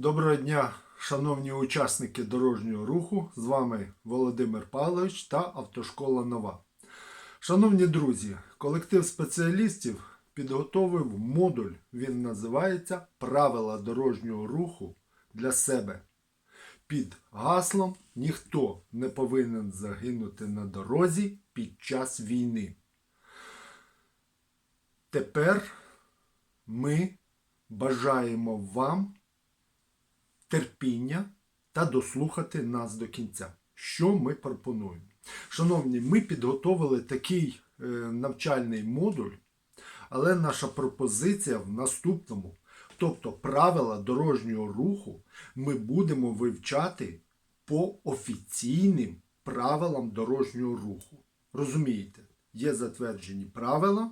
Доброго дня, шановні учасники дорожнього руху. З вами Володимир Павлович та Автошкола Нова. Шановні друзі, колектив спеціалістів підготовив модуль. Він називається Правила дорожнього руху для себе. Під гаслом Ніхто не повинен загинути на дорозі під час війни. Тепер ми бажаємо вам терпіння та дослухати нас до кінця. Що ми пропонуємо? Шановні, ми підготовили такий е, навчальний модуль, але наша пропозиція в наступному. Тобто правила дорожнього руху ми будемо вивчати по офіційним правилам дорожнього руху. Розумієте, є затверджені правила,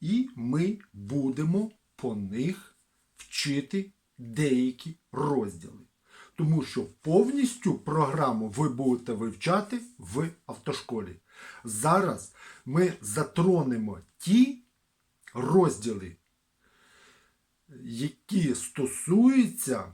і ми будемо по них вчити деякі розділи. Тому що повністю програму ви будете вивчати в автошколі. Зараз ми затронемо ті розділи, які стосуються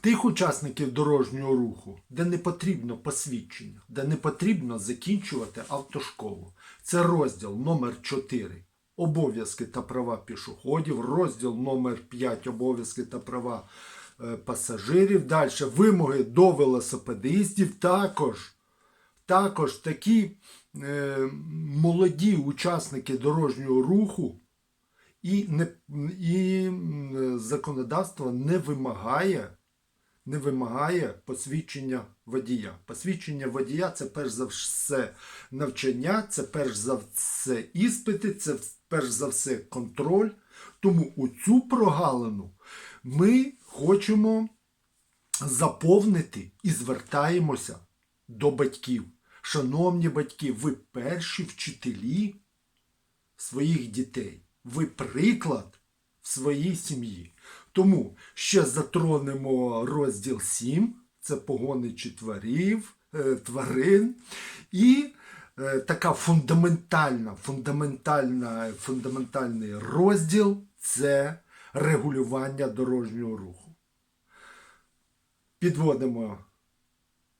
тих учасників дорожнього руху, де не потрібно посвідчення, де не потрібно закінчувати автошколу. Це розділ номер 4 Обов'язки та права пішоходів, розділ номер 5 Обов'язки та права е, пасажирів. Далі вимоги до велосипедистів. Також, також такі е, молоді учасники дорожнього руху і, не, і законодавство не вимагає не вимагає посвідчення водія. Посвідчення водія це перш за все навчання, це перш за все іспити, це перш за все контроль. Тому у цю прогалину ми хочемо заповнити і звертаємося до батьків. Шановні батьки, ви перші вчителі своїх дітей. Ви приклад в своїй сім'ї. Тому ще затронемо розділ 7, це погони тварів, е, тварин. І е, така фундаментальна, фундаментальна, фундаментальний розділ це регулювання дорожнього руху. Підводимо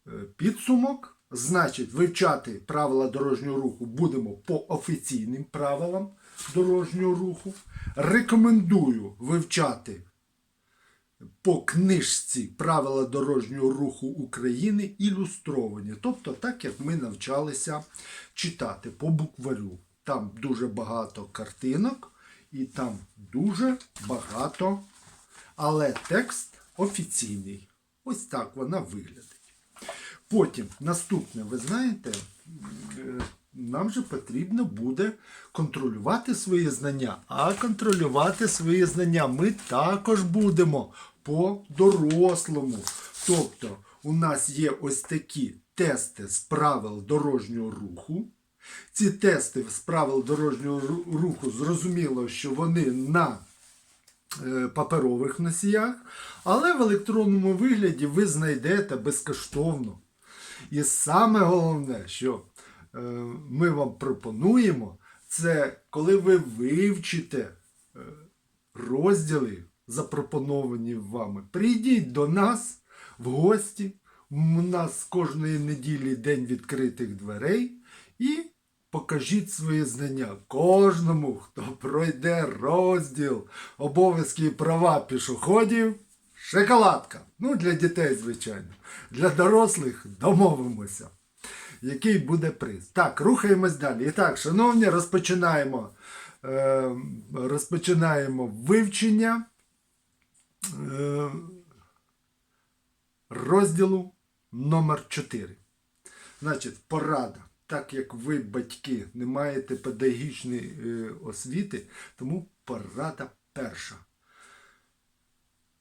е, підсумок. Значить, вивчати правила дорожнього руху будемо по офіційним правилам дорожнього руху. Рекомендую вивчати по книжці Правила дорожнього руху України ілюстровані. Тобто, так як ми навчалися читати по букварю. Там дуже багато картинок і там дуже багато, але текст офіційний. Ось так вона виглядає. Потім наступне, ви знаєте, е, нам же потрібно буде контролювати свої знання. А контролювати свої знання ми також будемо по дорослому. Тобто, у нас є ось такі тести з правил дорожнього руху. Ці тести з правил дорожнього руху зрозуміло, що вони на е, паперових носіях, але в електронному вигляді ви знайдете безкоштовно. І саме головне, що ми вам пропонуємо, це коли ви вивчите е, розділи, запропоновані вами, прийдіть до нас в гості. У нас кожної неділі день відкритих дверей і покажіть свої знання кожному, хто пройде розділ обов'язки і права пішоходів. Шоколадка. Ну, для дітей, звичайно. Для дорослих домовимося. Який буде приз. Так, рухаємось далі. І так, шановні, розпочинаємо, е, розпочинаємо вивчення е, розділу номер 4. Значить, порада. Так як ви, батьки, не маєте педагогічної е, освіти, тому порада перша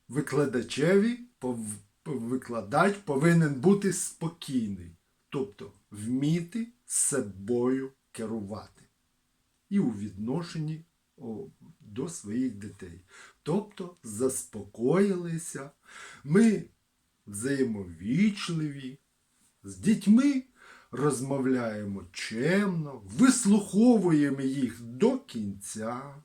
викладачеві, пов- викладач повинен бути спокійний, тобто вміти собою керувати. І у відношенні до своїх дітей. Тобто заспокоїлися, ми взаємовічливі, з дітьми розмовляємо чемно, вислуховуємо їх до кінця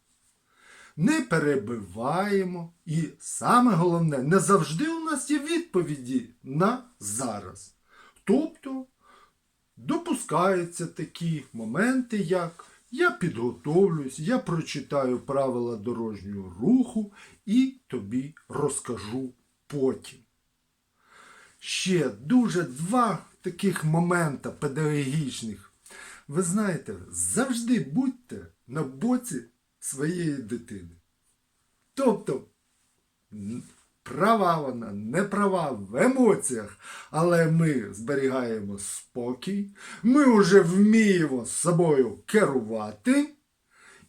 не перебиваємо. І саме головне, не завжди у нас є відповіді на зараз. Тобто допускаються такі моменти, як я підготовлюсь, я прочитаю правила дорожнього руху і тобі розкажу потім. Ще дуже два таких момента педагогічних. Ви знаєте, завжди будьте на боці своєї дитини. Тобто, права вона, не права в емоціях, але ми зберігаємо спокій, ми вже вміємо з собою керувати,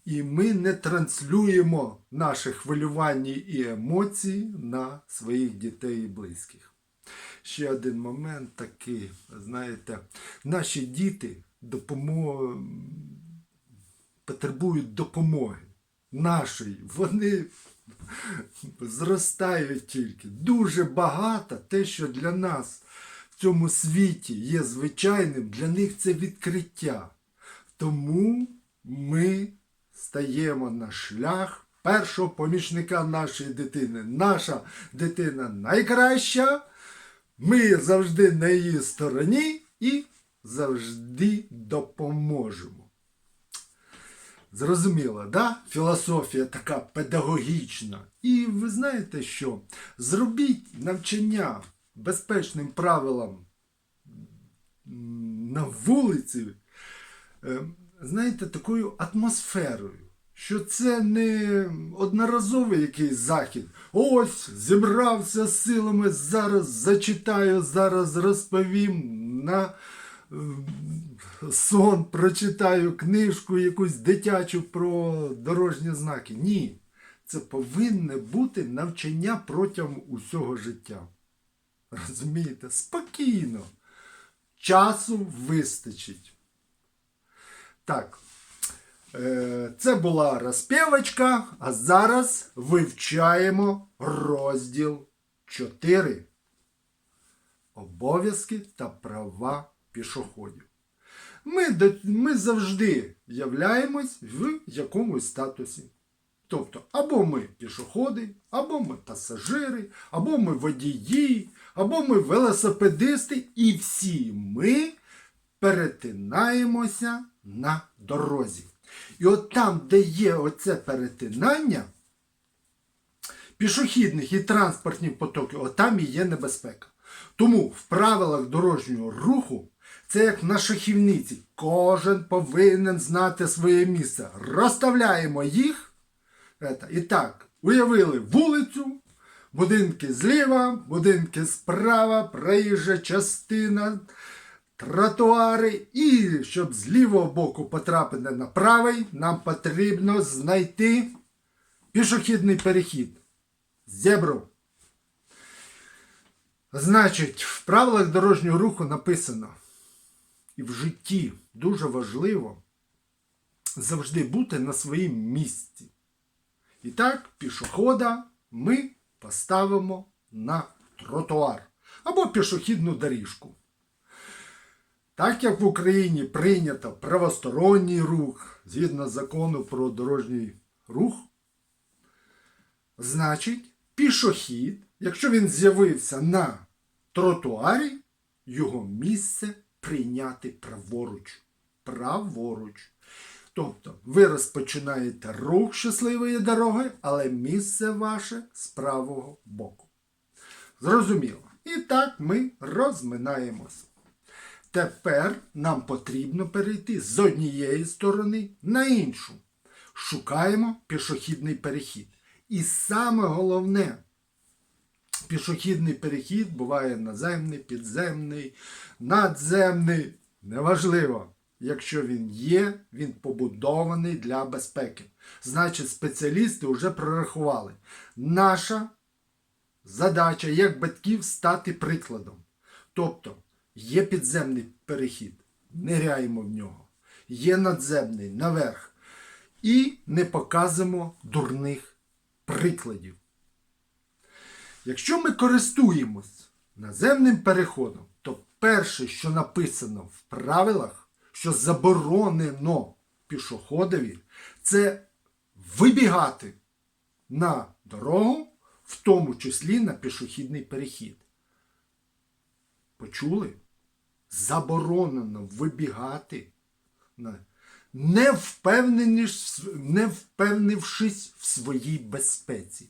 і ми не транслюємо наше хвилювання і емоції на своїх дітей і близьких. Ще один момент такий, знаєте, наші діти допомо... потребують допомоги нашої. Вони зростають тільки. Дуже багато те, що для нас в цьому світі є звичайним, для них це відкриття. Тому ми стаємо на шлях першого помічника нашої дитини. Наша дитина найкраща. Ми завжди на її стороні і завжди допоможемо. Зрозуміло, да? Філософія така педагогічна. І ви знаєте що? Зробіть навчання безпечним правилам на вулиці, е, знаєте, такою атмосферою. Що це не одноразовий якийсь захід. Ось зібрався з силами, зараз зачитаю, зараз розповім на сон, прочитаю книжку якусь дитячу про дорожні знаки. Ні. Це повинне бути навчання протягом усього життя. Розумієте? Спокійно. Часу вистачить. Так. Е, Це була розпівочка, а зараз вивчаємо розділ 4. Обов'язки та права пішоходів. Ми, ми завжди являємось в якомусь статусі. Тобто, або ми пішоходи, або ми пасажири, або ми водії, або ми велосипедисти, і всі ми перетинаємося на дорозі. І от там, де є оце перетинання пішохідних і транспортних потоків, от там і є небезпека. Тому в правилах дорожнього руху це як на шахівниці. Кожен повинен знати своє місце. Розставляємо їх. І так, уявили вулицю, будинки зліва, будинки справа, проїжджа частина, тротуари. І щоб з лівого боку потрапити на правий, нам потрібно знайти пішохідний перехід. Зебру. Значить, в правилах дорожнього руху написано, і в житті дуже важливо завжди бути на своїм місці. І так, пішохода ми поставимо на тротуар або пішохідну доріжку. Так як в Україні прийнято правосторонній рух згідно закону про дорожній рух, значить, пішохід, якщо він з'явився на тротуарі, його місце прийняти праворуч. Праворуч. Тобто ви розпочинаєте рух щасливої дороги, але місце ваше з правого боку. Зрозуміло. І так ми розминаємось. Тепер нам потрібно перейти з однієї сторони на іншу. Шукаємо пішохідний перехід. І саме головне, пішохідний перехід буває наземний, підземний, надземний. Неважливо. Якщо він є, він побудований для безпеки. Значить, спеціалісти вже прорахували. Наша задача як батьків стати прикладом. Тобто є підземний перехід, ниряємо в нього. Є надземний наверх. І не показуємо дурних прикладів. Якщо ми користуємось наземним переходом, то перше, що написано в правилах, що заборонено пішоходові, це вибігати на дорогу, в тому числі на пішохідний перехід. Почули? Заборонено вибігати, не впевнившись в своїй безпеці.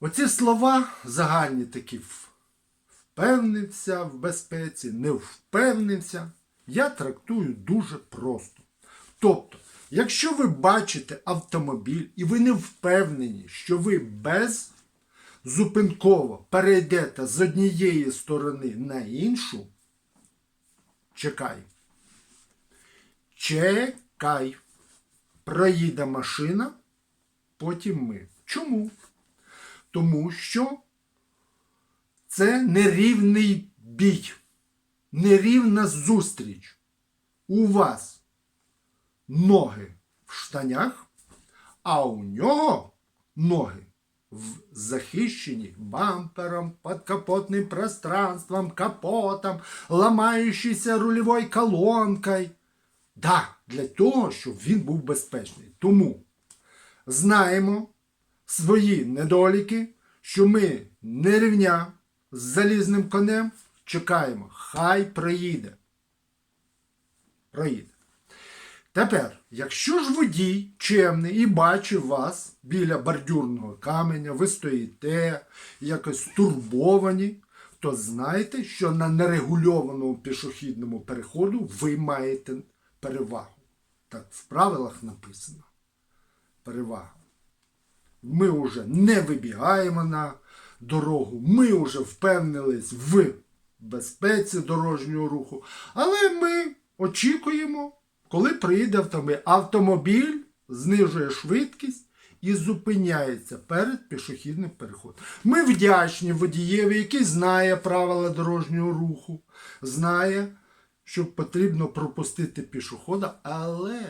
Оці слова загальні такі впевнився в безпеці, не впевнився, я трактую дуже просто. Тобто, якщо ви бачите автомобіль і ви не впевнені, що ви без зупинково перейдете з однієї сторони на іншу, чекай. Чекай. Проїде машина, потім ми. Чому? Тому що це нерівний бій, нерівна зустріч. У вас ноги в штанях, а у нього ноги в захищені бампером, подкапотним пространством, капотом, ламаючейся рульовою колонкою. Да, для того, щоб він був безпечний. Тому знаємо свої недоліки, що ми не рівня з залізним конем, чекаємо, хай проїде. Проїде. Тепер, якщо ж водій чемний і бачив вас біля бордюрного каменя, ви стоїте якось стурбовані, то знайте, що на нерегульованому пішохідному переходу ви маєте перевагу. Так в правилах написано. Перевага. Ми вже не вибігаємо на дорогу, ми вже впевнились в безпеці дорожнього руху, але ми очікуємо, коли приїде автомобіль. Автомобіль знижує швидкість і зупиняється перед пішохідним переходом. Ми вдячні водієві, який знає правила дорожнього руху, знає, що потрібно пропустити пішохода, але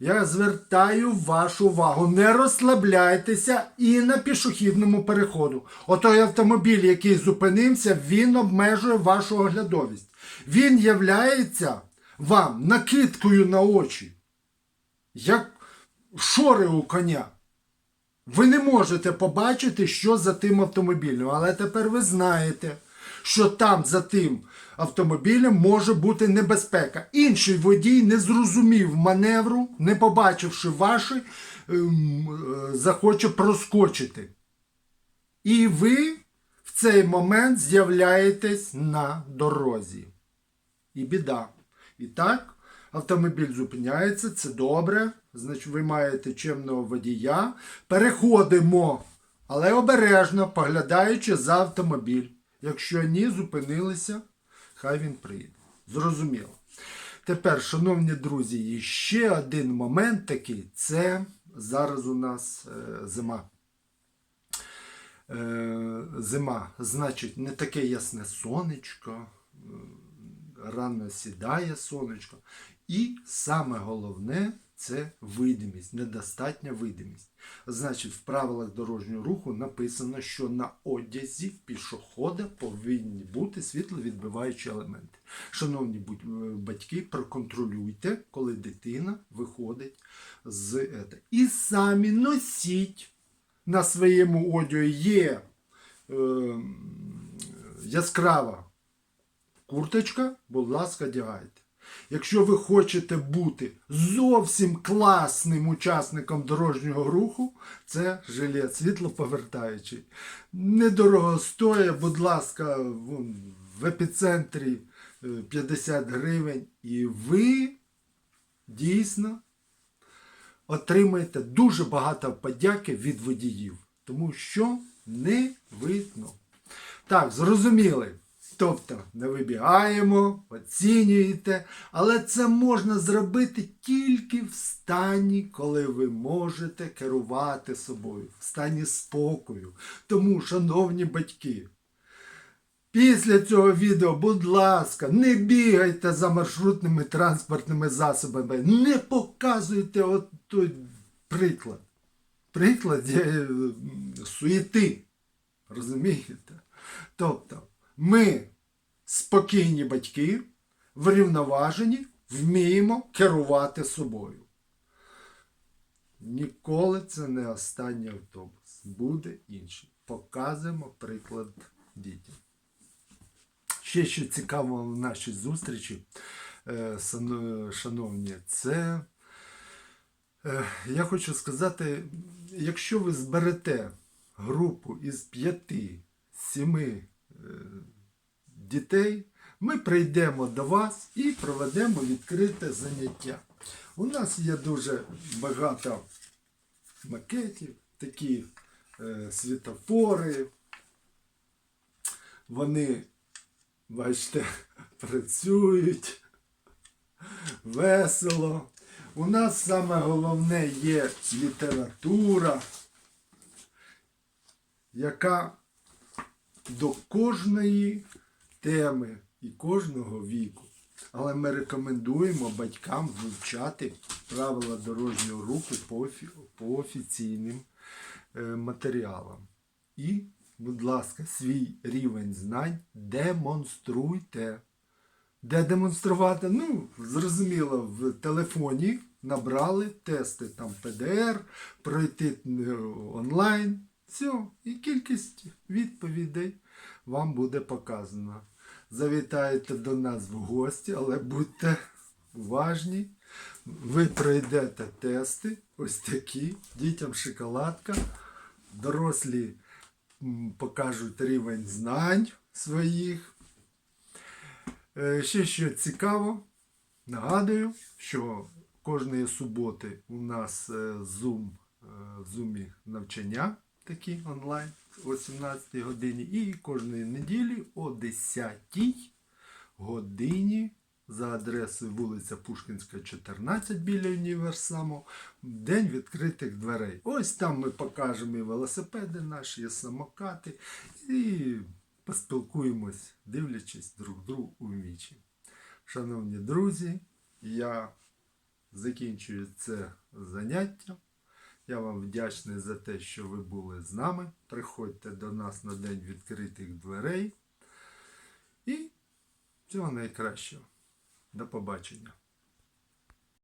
я звертаю вашу увагу, не розслабляйтеся і на пішохідному переходу. Отой автомобіль, який зупинився, він обмежує вашу оглядовість. Він являється вам накидкою на очі, як шори у коня. Ви не можете побачити, що за тим автомобілем, але тепер ви знаєте, що там за тим автомобілем може бути небезпека. Інший водій не зрозумів маневру, не побачивши ваші, ем, е, захоче проскочити. І ви в цей момент з'являєтесь на дорозі. І біда. І так, автомобіль зупиняється, це добре. Значить, ви маєте чемного водія. Переходимо, але обережно, поглядаючи за автомобіль. Якщо ні, зупинилися, хай він приїде. Зрозуміло. Тепер, шановні друзі, і ще один момент такий це зараз у нас е, зима. Е, зима, значить, не таке ясне сонечко, е, рано сідає сонечко. І саме головне це видимість, недостатня видимість. Значить, в правилах дорожнього руху написано, що на одязі пішохода повинні бути світловідбиваючі елементи. Шановні е, батьки, проконтролюйте, коли дитина виходить з ета. І самі носіть на своєму одязі є е, яскрава курточка, будь ласка, одягайте. Якщо ви хочете бути зовсім класним учасником дорожнього руху, це жилет світлоповертаючий. Недорого стоїть, будь ласка, в епіцентрі е, 50 гривень, і ви дійсно отримаєте дуже багато подяки від водіїв, тому що не видно. Так, зрозуміли. Тобто не вибігаємо, оцінюєте, але це можна зробити тільки в стані, коли ви можете керувати собою, в стані спокою. Тому, шановні батьки, після цього відео, будь ласка, не бігайте за маршрутними транспортними засобами, не показуйте от приклад. Приклад е, суєти. Розумієте? Тобто, ми спокійні батьки, врівноважені, вміємо керувати собою. Ніколи це не останній автобус. Буде інший. Показуємо приклад дітям. Ще що цікаво в нашій зустрічі, е, шановні, це е, я хочу сказати, якщо ви зберете групу із п'яти, сіми е, дітей, ми прийдемо до вас і проведемо відкрите заняття. У нас є дуже багато макетів, такі е, світофори. Вони, бачите, працюють весело. У нас саме головне є література, яка до кожної теми і кожного віку. Але ми рекомендуємо батькам вивчати правила дорожнього руху по, офі- по офіційним е, матеріалам. І, будь ласка, свій рівень знань демонструйте. Де демонструвати? Ну, зрозуміло, в телефоні набрали тести там ПДР, пройти е, онлайн. Все, і кількість відповідей вам буде показана. Завітаєте до нас в гості, але будьте уважні. Ви пройдете тести, ось такі, дітям шоколадка. Дорослі покажуть рівень знань своїх. Е, Ще що цікаво, нагадую, що кожної суботи у нас е, Zoom, е, в Zoom навчання такі онлайн о 17 годині і кожної неділі о 10 годині за адресою вулиця Пушкінська, 14 біля універсаму. День відкритих дверей. Ось там ми покажемо і велосипеди наші, і самокати, і поспілкуємось, дивлячись друг другу у вічі. Шановні друзі, я закінчую це заняття. Я вам вдячний за те, що ви були з нами. Приходьте до нас на день відкритих дверей. І всього найкращого. До побачення.